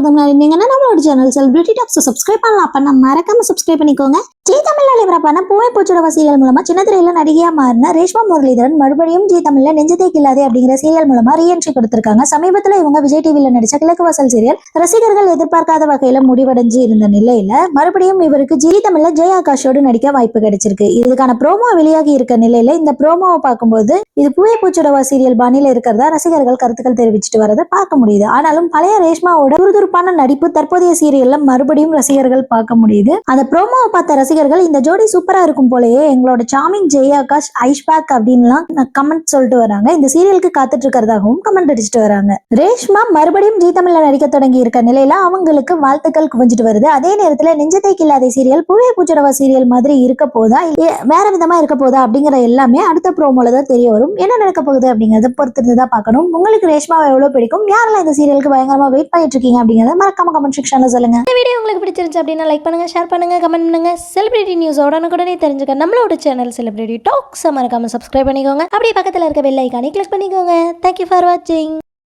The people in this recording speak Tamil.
பார்க்கறது முன்னாடி நீங்கன்னா நம்மளோட சேனல் செலிபிரிட்டி டாப்ஸ் சப்ஸ்கிரைப் பண்ணலாம். அப்ப நம்ம மறக்காம சப்ஸ்கிரைப் பண்ணிக்கோங்க. ஜி தமிழ்ல ஒளிபரப்பான பூவை பூச்சோட சீரியல் மூலமா சின்ன திரையில நடிகையா மாறின ரேஷ்மா முரளிதரன் மறுபடியும் ஜி தமிழ்ல நெஞ்சத்தை கில்லாதே அப்படிங்கிற சீரியல் மூலமா ரீஎன்ட்ரி கொடுத்திருக்காங்க. சமீபத்துல இவங்க விஜய் டிவியில நடிச்ச கிழக்கு வாசல் சீரியல் ரசிகர்கள் எதிர்பார்க்காத வகையில முடிவடைஞ்சு இருந்த நிலையில மறுபடியும் இவருக்கு ஜி தமிழ்ல ஜெய் ஆகாஷோடு நடிக்க வாய்ப்பு கிடைச்சிருக்கு. இதுக்கான ப்ரோமோ வெளியாகி இருக்க நிலையில இந்த ப்ரோமோவை பார்க்கும்போது இது பூவை பூச்சோடவா சீரியல் பாணியில இருக்கிறதா ரசிகர்கள் கருத்துக்கள் தெரிவிச்சிட்டு வரதை பார்க்க முடியுது. ஆனாலும் பழைய ரேஷ்மாவோட சுறுசுறுப்பான நடிப்பு. தற்போதைய சீரியல்ல மறுபடியும் ரசிகர்கள் பார்க்க முடியுது. அந்த ப்ரோமோவை பார்த்த ரசிகர்கள் இந்த ஜோடி சூப்பரா இருக்கும் போலயே எங்களோட சாமிங் ஜெயாகாஷ் ஐஷ்பேக் அப்படின்லாம் கமெண்ட் சொல்லிட்டு வராங்க. இந்த சீரியலுக்கு காத்துட்டு இருக்கிறதாகவும் கமெண்ட் அடிச்சுட்டு வராங்க. ரேஷ்மா மறுபடியும் ஜீ தமிழ்ல நடிக்க தொடங்கி இருக்க நிலையில அவங்களுக்கு வாழ்த்துக்கள் குவிஞ்சிட்டு வருது. அதே நேரத்துல நெஞ்சத்தை கில்லாத சீரியல் புவே பூச்சடவா சீரியல் மாதிரி இருக்க போதா வேற விதமா இருக்க போதா அப்படிங்கிற எல்லாமே அடுத்த ப்ரோமோல தான் தெரிய வரும். என்ன நடக்க போகுது அப்படிங்கறத பொறுத்து தான் பார்க்கணும். உங்களுக்கு ரேஷ்மாவை எவ்வளவு பிடிக்கும்? யாரெல்லாம் இந்த சீரியலுக்கு பயங்கரமா வெயிட் பண்ணிட்டு இருக்கீங்க அப்படிங்கறத மறக்காம கமெண்ட் செக்ஷன்ல சொல்லுங்க. இந்த வீடியோ உங்களுக்கு பிடிச்சிருந்துச்சு அப்படின்னா லைக் பண்ணுங்க ஷேர் பண்ணுங்க கமெண்ட் பண்ணுங்க. செலிபிரிட்டி நியூஸ் உடனுக்குடனே தெரிஞ்சுக்க நம்மளோட சேனல் செலிபிரிட்டி டாக்ஸ் மறக்காம சப்ஸ்கிரைப் பண்ணிக்கோங்க. அப்படியே பக்கத்தில் இருக்க பெல் ஐக்கானே கிளிக் பண்ணிக்கோங்க. தேங்க்யூ ஃபார் வாட்சிங்